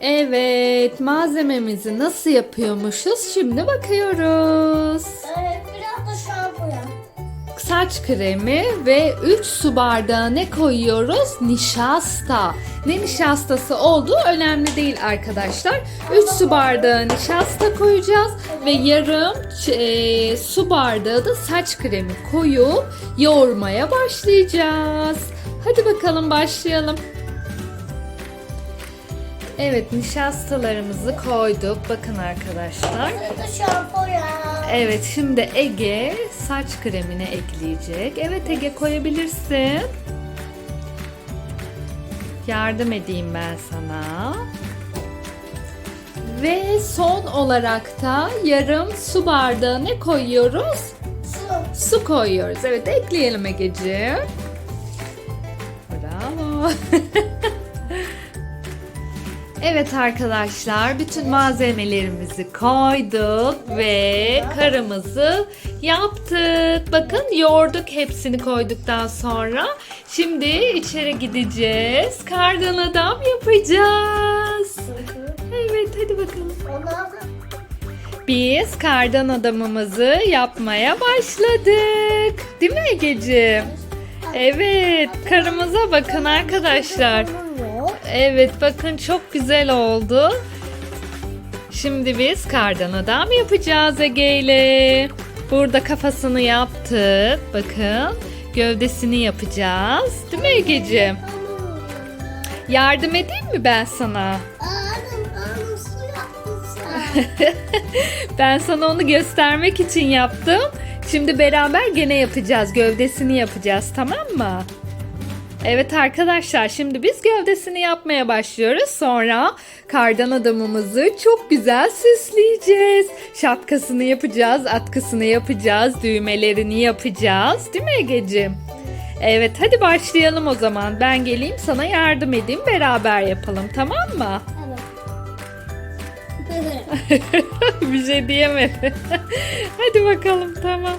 Evet, malzememizi nasıl yapıyormuşuz? Şimdi bakıyoruz. Evet biraz da şampuan. Saç kremi ve 3 su bardağı ne koyuyoruz? Nişasta. Ne nişastası olduğu önemli değil arkadaşlar. 3 su bardağı nişasta koyacağız ve yarım e, su bardağı da saç kremi koyup yoğurmaya başlayacağız. Hadi bakalım başlayalım. Evet nişastalarımızı koyduk. Bakın arkadaşlar. Evet şimdi Ege saç kremini ekleyecek. Evet Ege koyabilirsin. Yardım edeyim ben sana. Ve son olarak da yarım su bardağı ne koyuyoruz? Su. Su koyuyoruz. Evet ekleyelim Egeciğim. Bravo. evet arkadaşlar bütün malzemelerimizi koyduk ve karımızı yaptık. Bakın yoğurduk hepsini koyduktan sonra. Şimdi içeri gideceğiz. Kardan adam yapacağız. Evet hadi bakalım. Biz kardan adamımızı yapmaya başladık. Değil mi Egeciğim? Evet, karımıza bakın arkadaşlar. Evet, bakın çok güzel oldu. Şimdi biz kardan adam yapacağız Ege ile. Burada kafasını yaptık. Bakın, gövdesini yapacağız. Değil mi Egeciğim? Yardım edeyim mi ben sana? Ben sana onu göstermek için yaptım. Şimdi beraber gene yapacağız. Gövdesini yapacağız tamam mı? Evet arkadaşlar şimdi biz gövdesini yapmaya başlıyoruz. Sonra kardan adamımızı çok güzel süsleyeceğiz. Şapkasını yapacağız, atkısını yapacağız, düğmelerini yapacağız. Değil mi Egeciğim? Evet hadi başlayalım o zaman. Ben geleyim sana yardım edeyim beraber yapalım tamam mı? Evet. Bir şey diyemedi. Hadi bakalım tamam.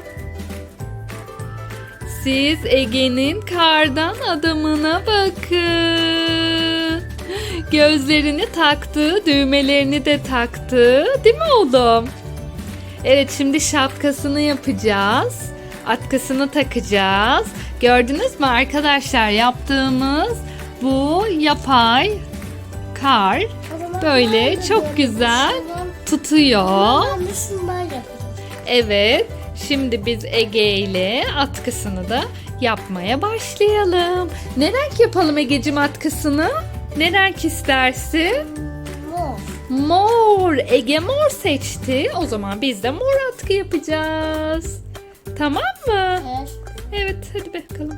Siz Ege'nin kardan adamına bakın. Gözlerini taktı, düğmelerini de taktı. Değil mi oğlum? Evet şimdi şapkasını yapacağız. Atkısını takacağız. Gördünüz mü arkadaşlar yaptığımız bu yapay kar Böyle çok güzel. tutuyor. Evet, şimdi biz Ege ile atkısını da yapmaya başlayalım. Ne renk yapalım Ege'cim atkısını? Ne renk istersin? Mor. Mor. Ege mor seçti. O zaman biz de mor atkı yapacağız. Tamam mı? Evet. Evet, hadi bakalım.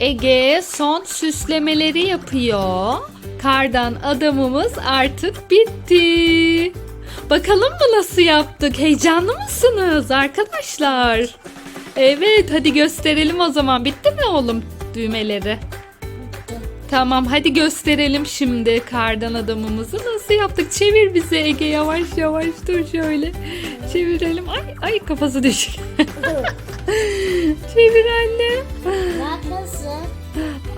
Ege son süslemeleri yapıyor. Kardan adamımız artık bitti. Bakalım mı nasıl yaptık? Heyecanlı mısınız arkadaşlar? Evet, hadi gösterelim o zaman. Bitti mi oğlum düğmeleri? Tamam, hadi gösterelim şimdi kardan adamımızı nasıl yaptık. Çevir bize Ege yavaş yavaş dur şöyle. Çevirelim. Ay ay kafası düşük. Çevir anne.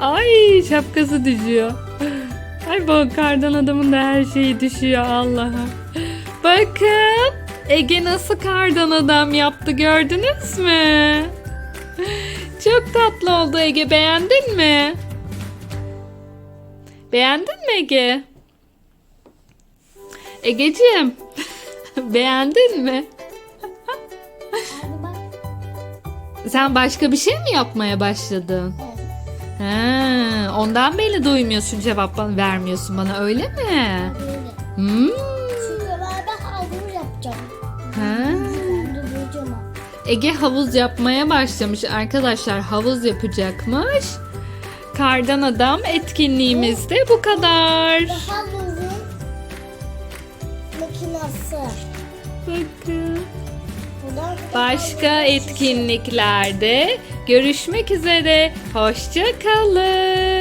Ay şapkası düşüyor. Ay bu kardan adamın da her şeyi düşüyor Allah'ım. Bakın Ege nasıl kardan adam yaptı gördünüz mü? Çok tatlı oldu Ege beğendin mi? Beğendin mi Ege? Egeciğim beğendin mi? Sen başka bir şey mi yapmaya başladın? Evet. Ha, ondan beri duymuyorsun cevap vermiyorsun bana öyle mi? Hmm. De de. Ege havuz yapmaya başlamış arkadaşlar havuz yapacakmış. Kardan adam etkinliğimizde bu kadar. Makinası. Bakın. Başka etkinliklerde görüşmek üzere. Hoşça kalın.